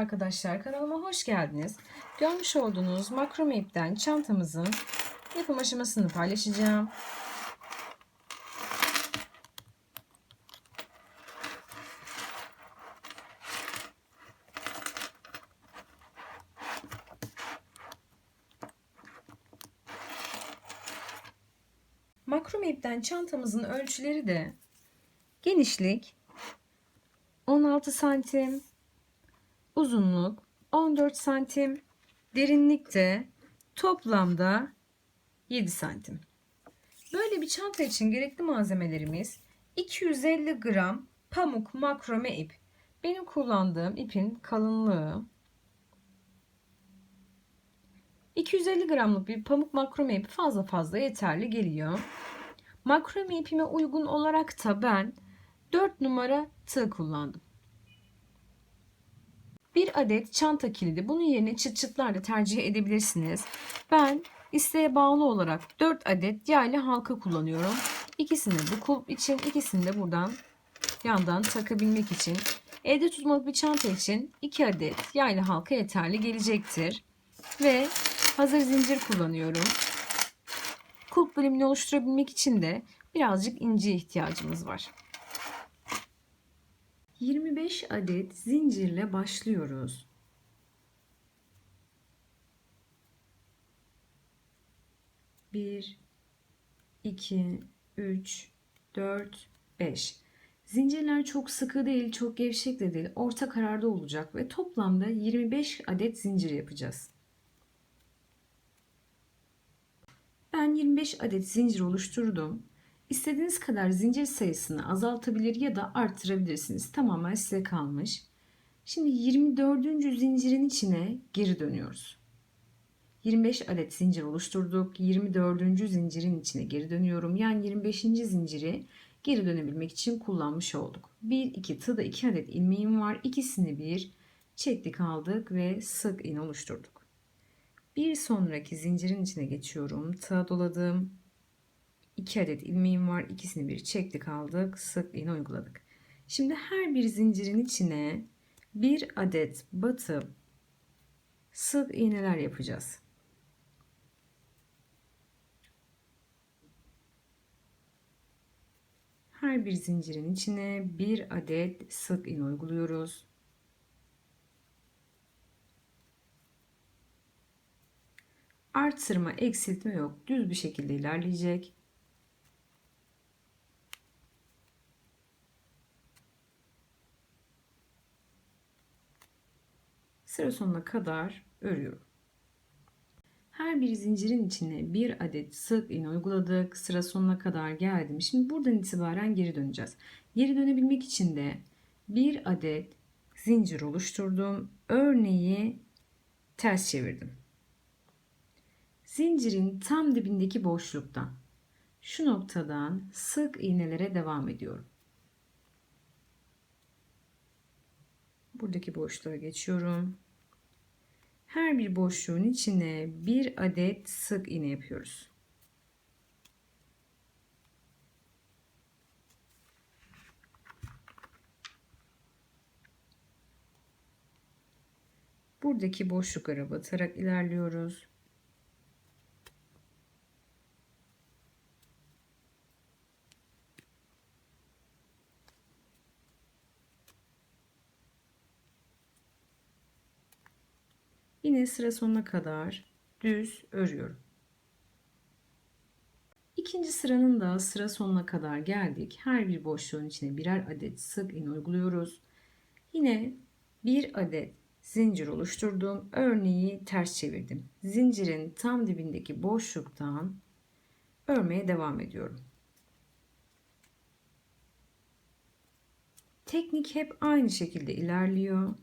arkadaşlar kanalıma hoş geldiniz. Görmüş olduğunuz makrome ipten çantamızın yapım aşamasını paylaşacağım. Makrome ipten çantamızın ölçüleri de genişlik 16 santim, uzunluk 14 santim, derinlik de toplamda 7 santim. Böyle bir çanta için gerekli malzemelerimiz 250 gram pamuk makrome ip. Benim kullandığım ipin kalınlığı 250 gramlık bir pamuk makrome ip fazla fazla yeterli geliyor. Makrome ipime uygun olarak da ben 4 numara tığ kullandım. Bir adet çanta kilidi. Bunun yerine çıt çıtlar da tercih edebilirsiniz. Ben isteğe bağlı olarak 4 adet yaylı halka kullanıyorum. İkisini bu kulp için, ikisini de buradan yandan takabilmek için. Evde tutmalık bir çanta için 2 adet yaylı halka yeterli gelecektir. Ve hazır zincir kullanıyorum. Kulp bölümünü oluşturabilmek için de birazcık ince ihtiyacımız var. 25 adet zincirle başlıyoruz. Bir, iki, üç, dört, beş. Zincirler çok sıkı değil, çok gevşek de değil, orta kararda olacak ve toplamda 25 adet zincir yapacağız. Ben 25 adet zincir oluşturdum. İstediğiniz kadar zincir sayısını azaltabilir ya da arttırabilirsiniz. Tamamen size kalmış. Şimdi 24. zincirin içine geri dönüyoruz. 25 adet zincir oluşturduk. 24. zincirin içine geri dönüyorum. Yani 25. zinciri geri dönebilmek için kullanmış olduk. 1 2 tıda 2 adet ilmeğim var. İkisini bir çektik aldık ve sık iğne oluşturduk. Bir sonraki zincirin içine geçiyorum. Tığ doladım. 2 adet ilmeğim var. İkisini bir çektik aldık. Sık iğne uyguladık. Şimdi her bir zincirin içine bir adet batıp sık iğneler yapacağız. Her bir zincirin içine bir adet sık iğne uyguluyoruz. Artırma, eksiltme yok. Düz bir şekilde ilerleyecek. Sıra sonuna kadar örüyorum. Her bir zincirin içine bir adet sık iğne uyguladık. Sıra sonuna kadar geldim. Şimdi buradan itibaren geri döneceğiz. Geri dönebilmek için de bir adet zincir oluşturdum. Örneği ters çevirdim. Zincirin tam dibindeki boşluktan şu noktadan sık iğnelere devam ediyorum. Buradaki boşluğa geçiyorum. Her bir boşluğun içine bir adet sık iğne yapıyoruz. Buradaki boşluklara batarak ilerliyoruz. Yine sıra sonuna kadar düz örüyorum. İkinci sıranın da sıra sonuna kadar geldik. Her bir boşluğun içine birer adet sık iğne uyguluyoruz. Yine bir adet zincir oluşturdum. Örneği ters çevirdim. Zincirin tam dibindeki boşluktan örmeye devam ediyorum. Teknik hep aynı şekilde ilerliyor.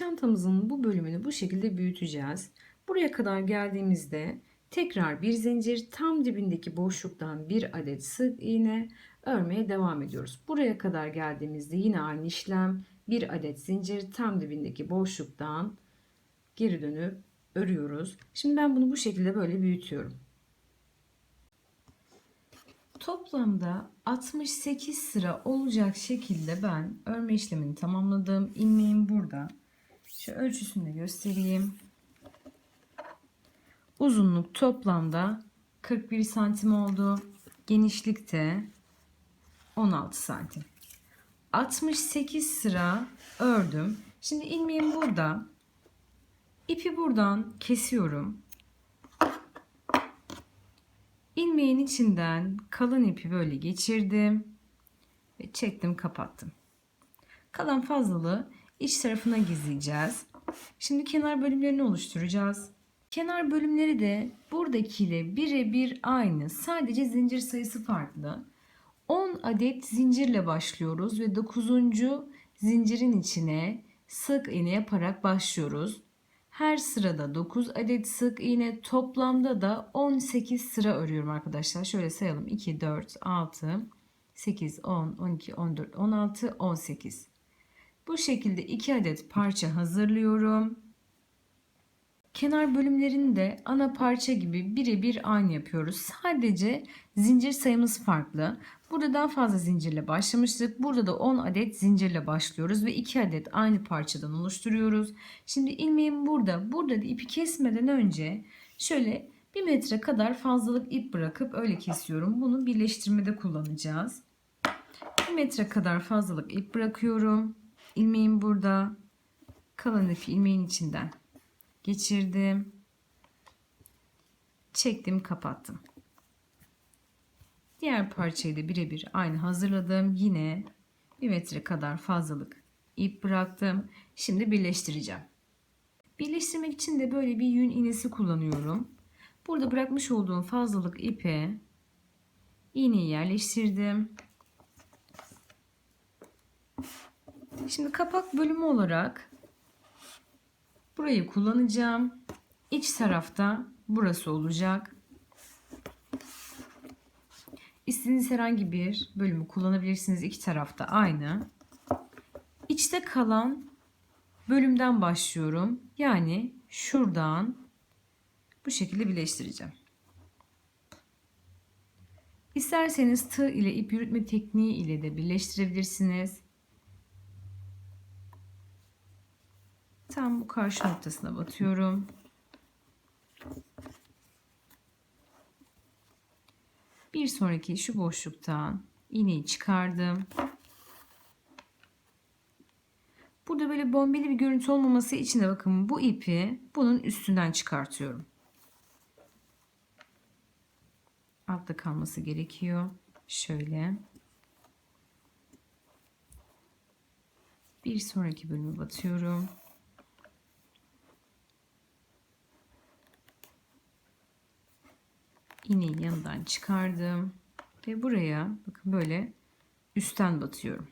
Çantamızın bu bölümünü bu şekilde büyüteceğiz. Buraya kadar geldiğimizde tekrar bir zincir tam dibindeki boşluktan bir adet sık iğne örmeye devam ediyoruz. Buraya kadar geldiğimizde yine aynı işlem bir adet zincir tam dibindeki boşluktan geri dönüp örüyoruz. Şimdi ben bunu bu şekilde böyle büyütüyorum. Toplamda 68 sıra olacak şekilde ben örme işlemini tamamladım. İlmeğim burada. Şu ölçüsünü de göstereyim. Uzunluk toplamda 41 santim oldu. Genişlikte 16 santim. 68 sıra ördüm. Şimdi ilmeğim burada. İpi buradan kesiyorum. İlmeğin içinden kalın ipi böyle geçirdim ve çektim kapattım. Kalan fazlalığı iç tarafına gizleyeceğiz. Şimdi kenar bölümlerini oluşturacağız. Kenar bölümleri de buradakiyle birebir aynı. Sadece zincir sayısı farklı. 10 adet zincirle başlıyoruz ve 9. zincirin içine sık iğne yaparak başlıyoruz. Her sırada 9 adet sık iğne toplamda da 18 sıra örüyorum arkadaşlar. Şöyle sayalım. 2, 4, 6, 8, 10, 12, 14, 16, 18. Bu şekilde 2 adet parça hazırlıyorum. Kenar bölümlerini de ana parça gibi birebir aynı yapıyoruz. Sadece zincir sayımız farklı. Burada daha fazla zincirle başlamıştık. Burada da 10 adet zincirle başlıyoruz ve 2 adet aynı parçadan oluşturuyoruz. Şimdi ilmeğim burada. Burada da ipi kesmeden önce şöyle 1 metre kadar fazlalık ip bırakıp öyle kesiyorum. Bunu birleştirmede kullanacağız. 1 metre kadar fazlalık ip bırakıyorum. İlmeğim burada. Kalan ipi ilmeğin içinden geçirdim. Çektim, kapattım. Diğer parçayı da birebir aynı hazırladım. Yine bir metre kadar fazlalık ip bıraktım. Şimdi birleştireceğim. Birleştirmek için de böyle bir yün iğnesi kullanıyorum. Burada bırakmış olduğum fazlalık ipe iğneyi yerleştirdim. Şimdi kapak bölümü olarak burayı kullanacağım. İç tarafta burası olacak. İstediğiniz herhangi bir bölümü kullanabilirsiniz. İki tarafta aynı. İçte kalan bölümden başlıyorum. Yani şuradan bu şekilde birleştireceğim. İsterseniz tığ ile ip yürütme tekniği ile de birleştirebilirsiniz. Tam bu karşı noktasına batıyorum. Bir sonraki şu boşluktan iğneyi çıkardım. Burada böyle bombeli bir görüntü olmaması için de bakın bu ipi bunun üstünden çıkartıyorum. Altta kalması gerekiyor. Şöyle. Bir sonraki bölümü batıyorum. İğneyi yanından çıkardım ve buraya bakın böyle üstten batıyorum.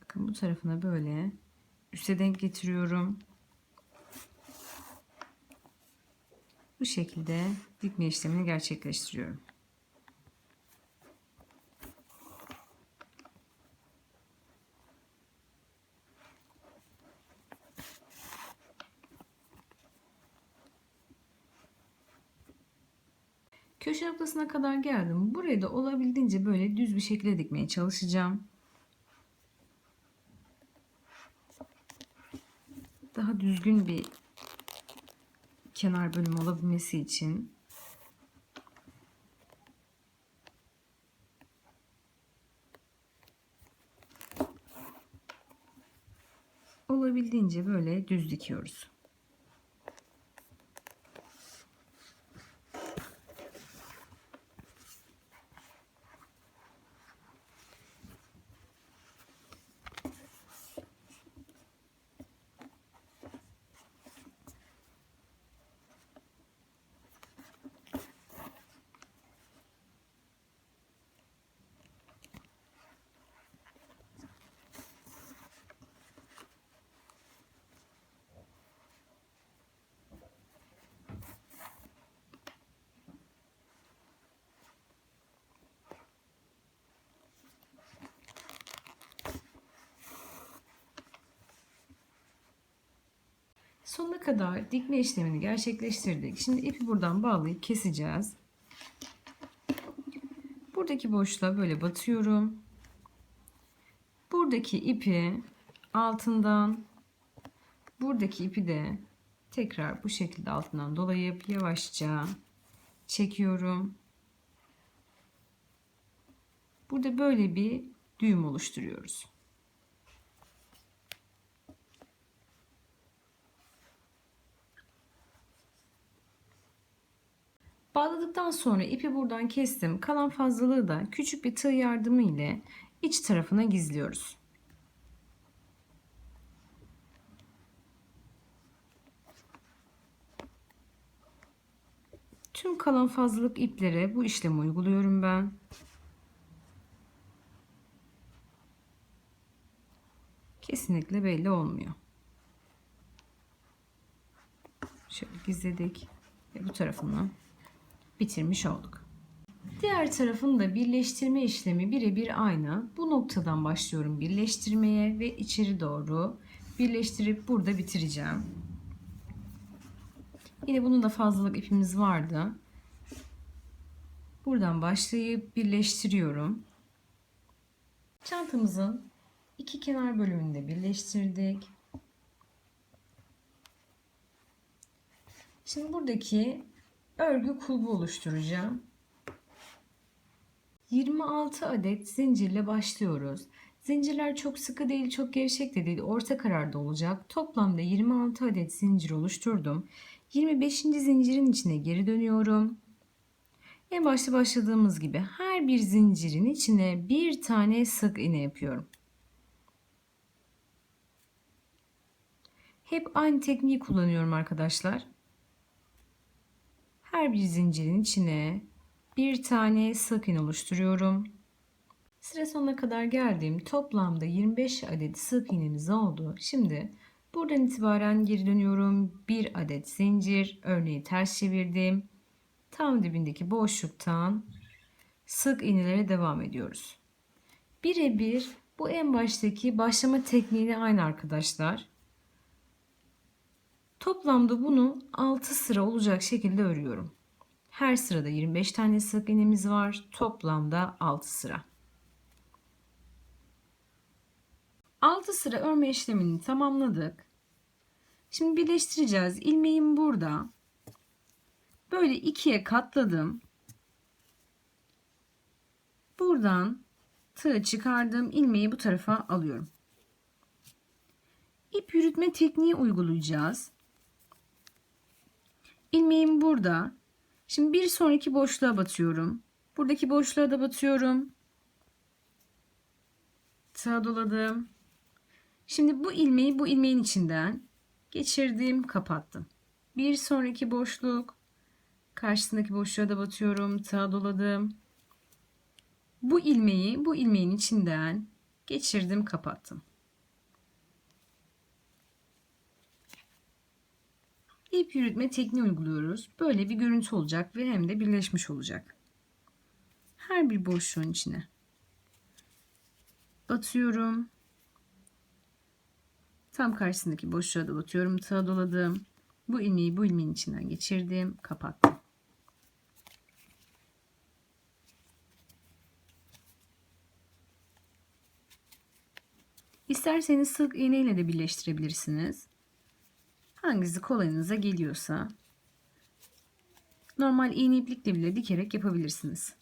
Bakın bu tarafına böyle üste denk getiriyorum. Bu şekilde dikme işlemini gerçekleştiriyorum. Köşe noktasına kadar geldim. Burayı da olabildiğince böyle düz bir şekilde dikmeye çalışacağım. Daha düzgün bir kenar bölüm olabilmesi için olabildiğince böyle düz dikiyoruz. Sonuna kadar dikme işlemini gerçekleştirdik. Şimdi ipi buradan bağlayıp keseceğiz. Buradaki boşluğa böyle batıyorum. Buradaki ipi altından buradaki ipi de tekrar bu şekilde altından dolayıp yavaşça çekiyorum. Burada böyle bir düğüm oluşturuyoruz. Bağladıktan sonra ipi buradan kestim. Kalan fazlalığı da küçük bir tığ yardımı ile iç tarafına gizliyoruz. Tüm kalan fazlalık iplere bu işlemi uyguluyorum ben. Kesinlikle belli olmuyor. Şöyle gizledik ve bu tarafını bitirmiş olduk. Diğer tarafın da birleştirme işlemi birebir aynı. Bu noktadan başlıyorum birleştirmeye ve içeri doğru birleştirip burada bitireceğim. Yine bunun da fazlalık ipimiz vardı. Buradan başlayıp birleştiriyorum. Çantamızın iki kenar bölümünde birleştirdik. Şimdi buradaki örgü kulbu oluşturacağım. 26 adet zincirle başlıyoruz. Zincirler çok sıkı değil, çok gevşek de değil, orta kararda olacak. Toplamda 26 adet zincir oluşturdum. 25. zincirin içine geri dönüyorum. En başta başladığımız gibi her bir zincirin içine bir tane sık iğne yapıyorum. Hep aynı tekniği kullanıyorum arkadaşlar. Her bir zincirin içine bir tane sık iğne oluşturuyorum. Sıra sonuna kadar geldim. Toplamda 25 adet sık iğnemiz oldu. Şimdi buradan itibaren geri dönüyorum. Bir adet zincir. Örneği ters çevirdim. Tam dibindeki boşluktan sık iğnelere devam ediyoruz. Birebir bu en baştaki başlama tekniğine aynı arkadaşlar. Toplamda bunu 6 sıra olacak şekilde örüyorum. Her sırada 25 tane sık iğnemiz var. Toplamda 6 sıra. 6 sıra örme işlemini tamamladık. Şimdi birleştireceğiz. İlmeğim burada. Böyle ikiye katladım. Buradan tığ çıkardım. ilmeği bu tarafa alıyorum. İp yürütme tekniği uygulayacağız. İlmeğim burada. Şimdi bir sonraki boşluğa batıyorum. Buradaki boşluğa da batıyorum. Tığ doladım. Şimdi bu ilmeği bu ilmeğin içinden geçirdim, kapattım. Bir sonraki boşluk. Karşısındaki boşluğa da batıyorum. Tığ doladım. Bu ilmeği bu ilmeğin içinden geçirdim, kapattım. İp yürütme tekniği uyguluyoruz. Böyle bir görüntü olacak ve hem de birleşmiş olacak. Her bir boşluğun içine batıyorum. Tam karşısındaki boşluğa da batıyorum. Tığa doladım. Bu ilmeği bu ilmeğin içinden geçirdim. Kapattım. İsterseniz sık iğne ile de birleştirebilirsiniz. Hangisi kolayınıza geliyorsa normal iğne iplikle bile dikerek yapabilirsiniz.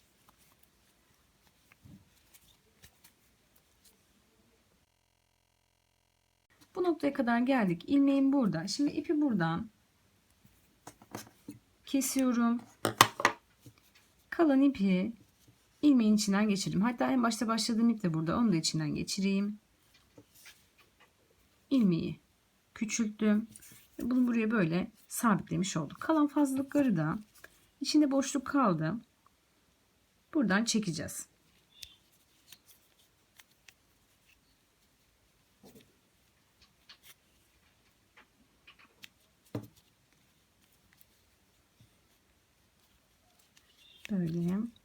Bu noktaya kadar geldik. İlmeğim burada. Şimdi ipi buradan kesiyorum. Kalan ipi ilmeğin içinden geçirdim. Hatta en başta başladığım ip de burada. Onu da içinden geçireyim. İlmeği küçülttüm. Bunu buraya böyle sabitlemiş olduk. Kalan fazlalıkları da içinde boşluk kaldı. Buradan çekeceğiz. Böyle.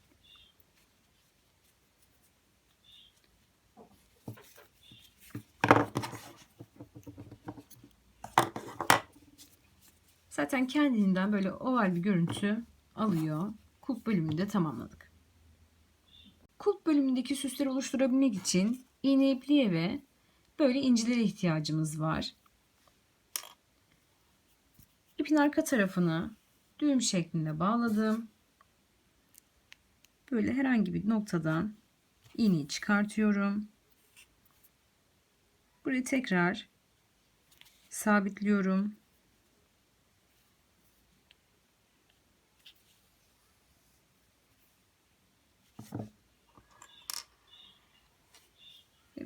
Zaten kendinden böyle oval bir görüntü alıyor. Kulp bölümünü de tamamladık. Kulp bölümündeki süsleri oluşturabilmek için iğne ipliğe ve böyle incilere ihtiyacımız var. İpin arka tarafını düğüm şeklinde bağladım. Böyle herhangi bir noktadan iğneyi çıkartıyorum. Burayı tekrar sabitliyorum.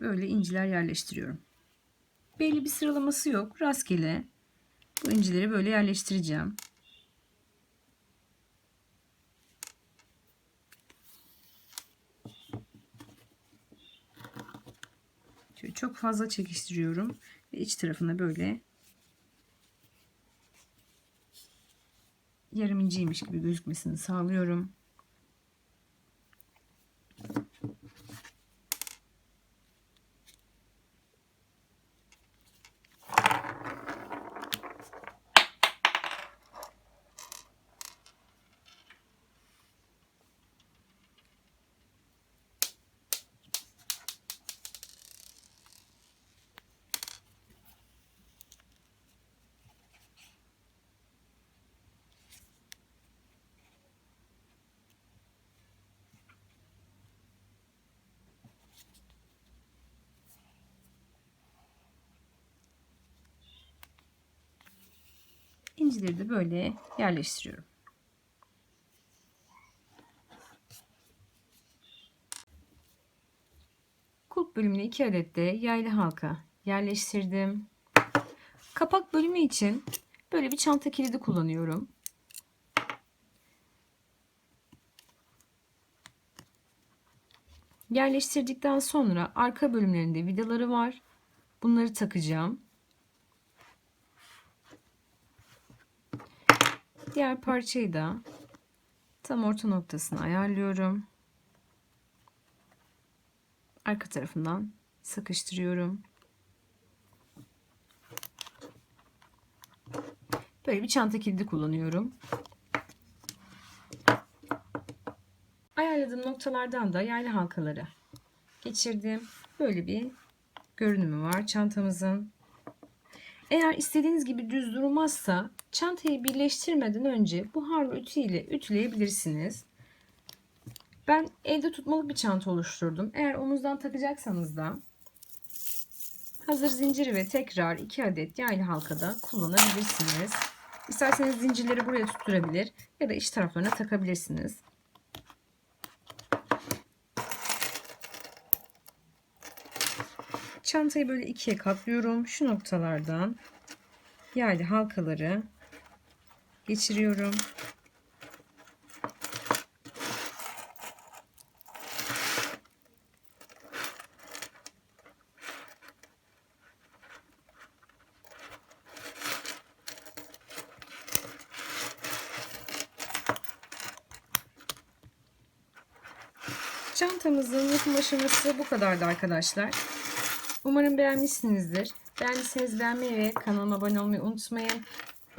Böyle inciler yerleştiriyorum. Belli bir sıralaması yok. Rastgele bu incileri böyle yerleştireceğim. Şöyle çok fazla çekiştiriyorum ve iç tarafına böyle yarım inciymiş gibi gözükmesini sağlıyorum. İncileri de böyle yerleştiriyorum. Kulp bölümüne 2 adet de yaylı halka yerleştirdim. Kapak bölümü için böyle bir çanta kilidi kullanıyorum. Yerleştirdikten sonra arka bölümlerinde vidaları var. Bunları takacağım. Diğer parçayı da tam orta noktasına ayarlıyorum. Arka tarafından sıkıştırıyorum. Böyle bir çanta kilidi kullanıyorum. Ayarladığım noktalardan da yaylı halkaları geçirdim. Böyle bir görünümü var çantamızın. Eğer istediğiniz gibi düz durmazsa çantayı birleştirmeden önce buharlı ütü ile ütüleyebilirsiniz. Ben elde tutmalık bir çanta oluşturdum. Eğer omuzdan takacaksanız da hazır zinciri ve tekrar 2 adet yaylı halkada kullanabilirsiniz. İsterseniz zincirleri buraya tutturabilir ya da iç taraflarına takabilirsiniz. Çantayı böyle ikiye katlıyorum. Şu noktalardan yaylı halkaları geçiriyorum. Çantamızın yapım aşaması bu kadardı arkadaşlar. Umarım beğenmişsinizdir. Beğendiyseniz beğenmeyi ve kanalıma abone olmayı unutmayın.